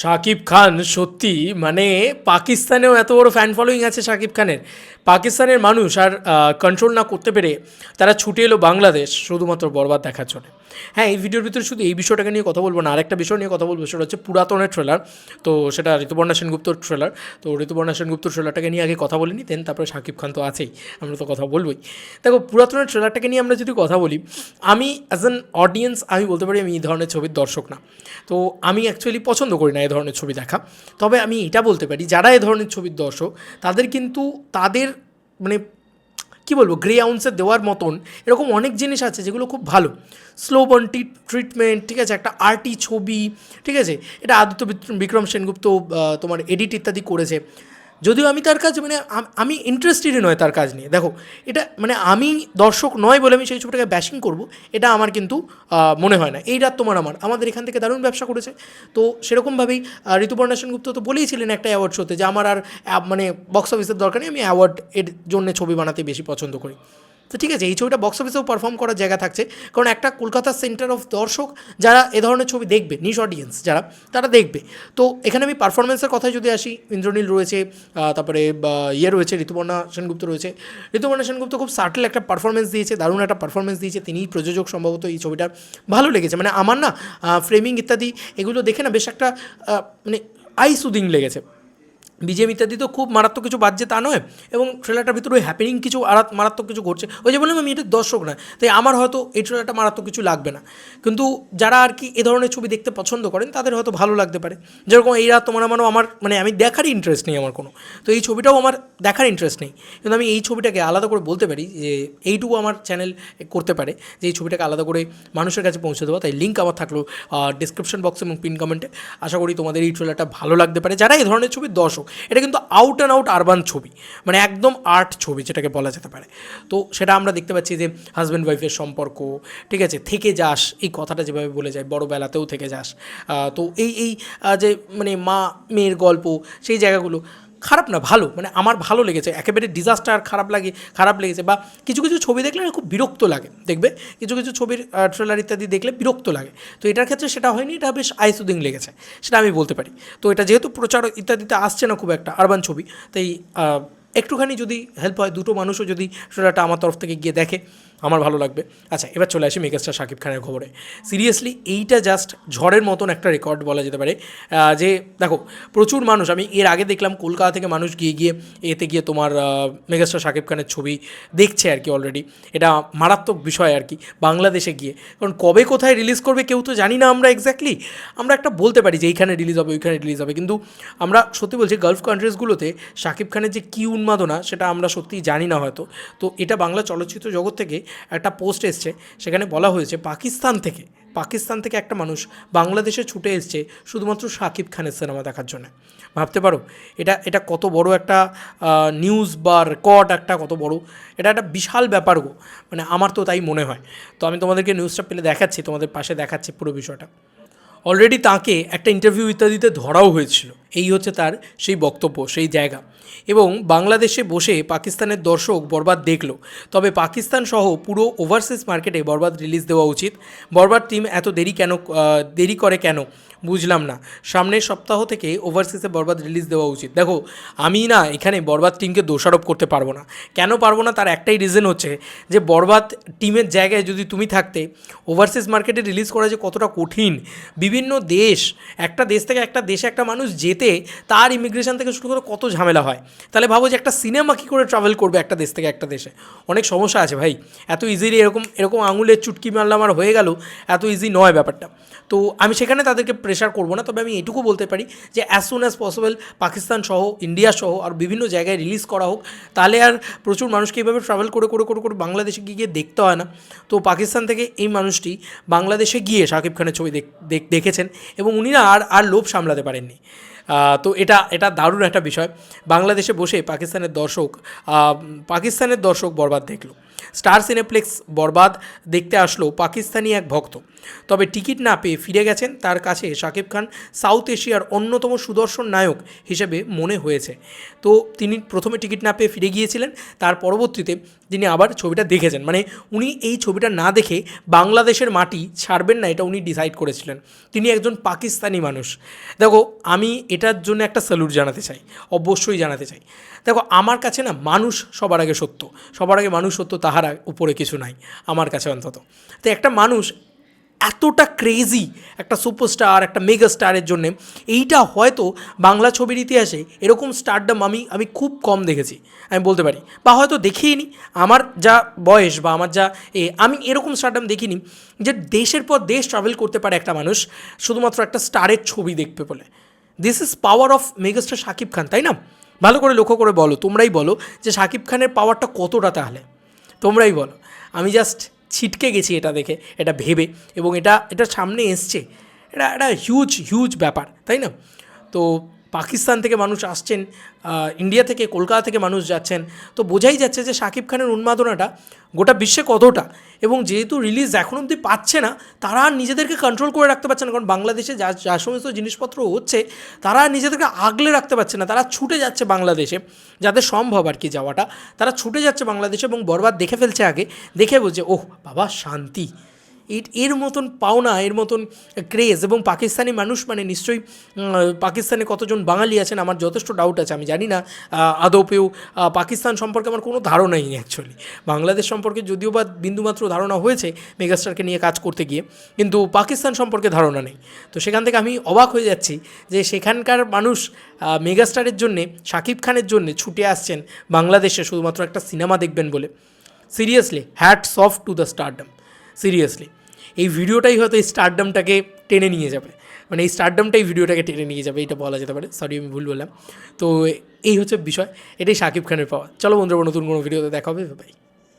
শাকিব খান সত্যি মানে পাকিস্তানেও এত বড় ফ্যান ফলোয়িং আছে শাকিব খানের। পাকিস্তানের মানুষ আর কন্ট্রোল না করতে পেরে তারা ছুটে এলো বাংলাদেশ, শুধুমাত্র বরবাদ দেখার জন্য। হ্যাঁ এই ভিডিওর ভিতরে শুধু এই বিষয়টাকে নিয়ে কথা বলব না, আরেকটা বিষয় নিয়ে কথা বলব, সেটা হচ্ছে পুরাতনের ট্রেলার তো সেটা ঋতুপর্ণা সেনগুপ্তর ট্রেলার তো ঋতুপর্ণা সেনগুপ্তর ট্রেলারটাকে নিয়ে আগে কথা বলিনি দেন তারপরে শাকিব খান তো আছেই, আমরা তো কথা বলবোই। দেখো, পুরাতনের ট্রেলারটাকে নিয়ে আমরা যদি কথা বলি, আমি অ্যাজ অ্যান অডিয়েন্স আমি বলতে পারি আমি এই ধরনের ছবির দর্শক না। তো আমি অ্যাকচুয়ালি পছন্দ করি না এই ধরনের ছবি দেখা। তবে আমি এটা বলতে পারি, যারা এই ধরনের ছবির দর্শক, তাদের কিন্তু, তাদের মানে কী বলব গ্রে আউন্সে দেওয়ার মতন এরকম অনেক জিনিস আছে যেগুলো খুব ভালো। স্লো বন ট্রিটমেন্ট ঠিক আছে? একটা আর্টি ছবি, ঠিক আছে? এটা আদিত্য বিক্রম- বিক্রম সেনগুপ্ত তোমার এডিট ইত্যাদি করেছে। যদিও আমি তার কাজ মানে আমি ইন্টারেস্টেডই নয় তার কাজ নিয়ে। দেখো, এটা মানে আমি দর্শক নয় বলে আমি সেই ছবিটাকে ব্যাশিং করব, এটা আমার কিন্তু মনে হয় না। এই রাত তোমার আমার। আমাদের এখান থেকে দারুণ ব্যবসা করেছে। তো সেরকমভাবেই ঋতুপর্ণা সেনগুপ্ত তো বলেইছিলেন একটা অ্যাওয়ার্ড শোতে যে আমার আর মানে বক্স অফিসের দরকার নেই, আমি অ্যাওয়ার্ড এর জন্য ছবি বানাতে বেশি পছন্দ করি। তো ঠিক আছে, এই ছবিটা বক্স অফিসেও পারফর্ম করার জায়গা থাকছে। কারণ একটা কলকাতা সেন্টার অফ দর্শক যারা এ ধরনের ছবি দেখবে নিশ অডিয়েন্স যারা, তারা দেখবে। তো এখানে আমি পারফরমেন্সের কথায় যদি আসি, ইন্দ্রনীল রয়েছে তারপরে ইয়ে রয়েছে, ঋতুপর্ণা সেনগুপ্ত রয়েছে। ঋতুপর্ণা সেনগুপ্ত খুব সার্টেল একটা পারফরমেন্স দিয়েছে, দারুণ একটা পারফরমেন্স দিয়েছে, তিনিই প্রযোজক সম্ভবত এই ছবিটার ভালো লেগেছে মানে আমার না ফ্রেমিং ইত্যাদি, এগুলো দেখে না বেশ একটা মানে আই সুদিং লেগেছে। বিজেপি ইত্যাদি তো খুব মারাত্মক কিছু বাজছে তা নয় এবং ট্রেলারটার ভিতরে হ্যাপেনিং কিছু মারাত্মক কিছু ঘটছে। ওই যে বললাম আমি, এটা দর্শক না তাই আমার হয়তো এই ট্রেলারটা মারাত্মক কিছু লাগবে না। কিন্তু যারা আর কি এ ধরনের ছবি দেখতে পছন্দ করেন, তাদের হয়তো ভালো লাগতে পারে। যেরকম এই রাত তোমার আমারও আমার মানে আমি দেখারই ইন্টারেস্ট নেই আমার কোনো। তো এই ছবিটাও আমার দেখার ইন্টারেস্ট নেই। কিন্তু আমি এই ছবিটাকে আলাদা করে বলতে পারি যে এইটুকু আমার চ্যানেল করতে পারে যে এই ছবিটাকে আলাদা করে মানুষের কাছে পৌঁছে দেওয়া তাই লিঙ্ক আমার থাকল ডিসক্রিপশন বক্স এবং পিন কমেন্টে আশা করি তোমাদের এই ট্রেলারটা ভালো লাগতে পারে। যারা এই ধরনের ছবির দর্শক এটা কিন্তু আউট অ্যান্ড আউট আরবান ছবি মানে একদম আর্ট ছবি যেটাকে বলা যেতে পারে। তো সেটা আমরা দেখতে পাচ্ছি যে হাজব্যান্ড ওয়াইফের সম্পর্ক, ঠিক আছে, থেকে যাস, এই কথাটা যেভাবে বলে যায়, বড়োবেলাতেও থেকে যাস। তো এই এই যে মানে মা মেয়ের গল্প, সেই জায়গাগুলো খারাপ না, ভালো মানে আমার ভালো লেগেছে, একেবারে ডিজাস্টার খারাপ লাগে, খারাপ লেগেছে বা কিছু কিছু ছবি দেখলে খুব বিরক্ত লাগে, দেখবে? কিছু কিছু ছবির ট্রেলার ইত্যাদি দেখলে বিরক্ত লাগে। তো এটার ক্ষেত্রে সেটা হয়নি, এটা বেশ আইসুদিং লেগেছে, সেটা আমি বলতে পারি। তো এটা যেহেতু প্রচার ইত্যাদিতে আসছে না খুব একটা আরবান ছবি, তাই একটুখানি যদি হেল্প হয়, দুটো মানুষও যদি ট্রেলারটা আমার তরফ থেকে গিয়ে দেখে আমার ভালো লাগবে। আচ্ছা এবার চলে আসি মেগাস্টার শাকিব খানের খবরে। সিরিয়াসলি এইটা জাস্ট ঝড়ের মতন একটা রেকর্ড বলা যেতে পারে। যে, দেখো, প্রচুর মানুষ, আমি এর আগে দেখলাম কলকাতা থেকে মানুষ গিয়ে গিয়ে এতে গিয়ে তোমার মেগাস্টার শাকিব খানের ছবি দেখছে আর কি অলরেডি এটা মারাত্মক বিষয় আর কি, বাংলাদেশে গিয়ে। কারণ কবে কোথায় রিলিজ করবে কেউ তো জানি না আমরা এক্স্যাক্টলি আমরা একটা বলতে পারি যে এইখানে রিলিজ হবে, ওইখানে রিলিজ হবে। কিন্তু আমরা সত্যি বলছি গালফ কান্ট্রিজগুলোতে শাকিব খানের যে কী উন্মাদনা, সেটা আমরা সত্যিই জানি না হয়তো। তো এটা বাংলা চলচ্চিত্র জগৎ থেকে একটা পোস্ট এসছে, সেখানে বলা হয়েছে, পাকিস্তান থেকে পাকিস্তান থেকে একটা মানুষ বাংলাদেশে ছুটে এসছে শুধুমাত্র শাকিব খানের সিনেমা দেখার জন্য। ভাবতে পারো, এটা এটা কত বড় একটা নিউজ বা রেকর্ড একটা কত বড়, এটা একটা বিশাল ব্যাপার গো মানে আমার তো তাই মনে হয়। তো আমি তোমাদেরকে নিউজটা পেলে দেখাচ্ছি, তোমাদের পাশে দেখাচ্ছি পুরো বিষয়টা। অলরেডি তাকে একটা ইন্টারভিউ ইত্যাদিতে ধরাও হয়েছিল। এই হচ্ছে তার সেই বক্তব্য, সেই জায়গা। এবং বাংলাদেশে বসে পাকিস্তানের দর্শক বরবাদ দেখল। তবে পাকিস্তান সহ পুরো ওভারসিজ মার্কেটে বরবাদ রিলিজ দেওয়া উচিত। বরবাদ টিম এত দেরি কেন দেরি করে কেন? বুঝলাম না। সামনের সপ্তাহ থেকে ওভারসিজে বরবাদ রিলিজ দেওয়া উচিত। দেখো, আমি না এখানে বরবাদ টিমকে দোষারোপ করতে পারব না। কেন পারব না? তার একটাই রিজন হচ্ছে যে বরবাদ টিমের জায়গায় যদি তুমি থাকতে ওভারসিজ মার্কেটে রিলিজ করা যে কতটা কঠিন। বিভিন্ন দেশ, একটা দেশ থেকে একটা দেশে একটা মানুষ যেতে তার ইমিগ্রেশন থেকে শুরু করে কত ঝামেলা হয়। তাহলে ভাবো যে একটা সিনেমা কী করে ট্রাভেল করবে একটা দেশ থেকে একটা দেশে? অনেক সমস্যা আছে ভাই। এত ইজিলি এরকম এরকম আঙুলের চুটকি মারলাম আর হয়ে গেল, এত ইজি নয় ব্যাপারটা। তো আমি সেখানে তাদেরকে প্রেশার করব না, তবে আমি এটুকু বলতে পারি যে as soon as possible Pakistan সহ ইন্ডিয়া সহ আর বিভিন্ন জায়গায় রিলিজ করা হোক। তাহলে আর প্রচুর মানুষকে এইভাবে ট্রাভেল করে করে করে করে বাংলাদেশে গিয়ে দেখতে হয় না। তো পাকিস্তান থেকে এই মানুষটি বাংলাদেশে গিয়ে শাকিব খানের ছবি দেখ- দেখ- দেখেছেন এবং উনি না আর আর লোভ সামলাতে পারেননি। তো এটা এটা দারুণ একটা বিষয়। বাংলাদেশে বসে পাকিস্তানের দর্শক পাকিস্তানের দর্শক বরবাদ দেখল। স্টার সিনেপ্লেক্স বরবাদ দেখতে আসলো পাকিস্তানি এক ভক্ত। তবে টিকিট না পেয়ে ফিরে গেছেন তার কাছে শাকিব খান, সাউথ এশিয়ার অন্যতম সুদর্শন নায়ক হিসেবে মনে হয়েছে। তো তিনি প্রথমে টিকিট না পেয়ে ফিরে গিয়েছিলেন, তার পরবর্তীতে তিনি আবার ছবিটা দেখেছেন। মানে উনি এই ছবিটা না দেখে বাংলাদেশের মাটি ছাড়বেন না, এটা উনি ডিসাইড করেছিলেন। তিনি একজন পাকিস্তানি মানুষ। দেখো, আমি এটার জন্য একটা স্যালুট জানাতে চাই, অবশ্যই জানাতে চাই। দেখো, আমার কাছে না মানুষ সবার আগে সত্য। সবার আগে মানুষ সত্য, তাহার উপরে কিছু নাই, আমার কাছে অন্তত। তো একটা মানুষ এতটা ক্রেজি একটা সুপারস্টার একটা মেগা স্টারের জন্যে, এইটা হয়তো বাংলা ছবির ইতিহাসে এরকম স্টারডাম আমি আমি খুব কম দেখেছি, আমি বলতে পারি। বা হয়তো দেখিনি আমার যা বয়স বা আমার যা এ, আমি এরকম স্টারডাম দেখিনি যে দেশের পর দেশ ট্রাভেল করতে পারে একটা মানুষ, শুধুমাত্র একটা স্টারের ছবি দেখবে বলে। This is power of megastar Shakib Khan তাই না? ভালো করে লক্ষ্য করে বলো, তোমরাই বলো যে শাকিব খানের পাওয়ারটা কতটা তাহলে? তোমরাই বলো। আমি জাস্ট ছিটকে গেছি এটা দেখে, এটা ভেবে, এবং এটা এটা সামনে এসছে। এটা একটা হিউজ হিউজ ব্যাপার, তাই না? তো পাকিস্তান থেকে মানুষ আসছেন ইন্ডিয়া থেকে, কলকাতা থেকে মানুষ যাচ্ছেন। তো বোঝাই যাচ্ছে যে শাকিব খানের উন্মাদনাটা গোটা বিশ্বে কতটা এবং যেহেতু রিলিজ এখন অবধি পাচ্ছে না, তারা নিজেদেরকে কন্ট্রোল করে রাখতে পারছে না। কারণ বাংলাদেশে যা যা সমস্ত জিনিসপত্র হচ্ছে, তারা নিজেদেরকে আগলে রাখতে পারছে না। তারা ছুটে যাচ্ছে বাংলাদেশে, যাদের সম্ভব আর কি যাওয়াটা। তারা ছুটে যাচ্ছে বাংলাদেশে এবং বরবাদ দেখে ফেলছে আগে। দেখে বলছে, ওহ, বাবা, শান্তি। এর এর মতন পাওনা, এর মতন ক্রেজ এবং পাকিস্তানি মানুষ মানে নিশ্চয়ই পাকিস্তানে কতজন বাঙালি আছেন আমার যথেষ্ট ডাউট আছে, আমি জানি না। আদৌপেও পাকিস্তান সম্পর্কে আমার কোনো ধারণাই নেই অ্যাকচুয়ালি বাংলাদেশ সম্পর্কে যদিও বা বিন্দুমাত্র ধারণা হয়েছে মেগাস্টারকে নিয়ে কাজ করতে গিয়ে, কিন্তু পাকিস্তান সম্পর্কে ধারণা নেই। তো সেখান থেকে আমি অবাক হয়ে যাচ্ছি যে সেখানকার মানুষ মেগাস্টারের জন্যে শাকিব খানের জন্যে ছুটে আসছেন বাংলাদেশে শুধুমাত্র একটা সিনেমা দেখবেন বলে। Seriously hats off to the stardom seriously. এই ভিডিওটাই হয়তো এই স্টারডামটাকে টেনে নিয়ে যাবে। মানে এই স্টারডামটাই ভিডিওটাকে টেনে নিয়ে যাবে, এটা বলা যেতে পারে। সরি আমি ভুল বললাম। তো এই হচ্ছে বিষয়। এটাই শাকিব খানের পাওয়া। চলো বন্ধুরা, নতুন কোনো ভিডিওতে দেখা হবে। বাই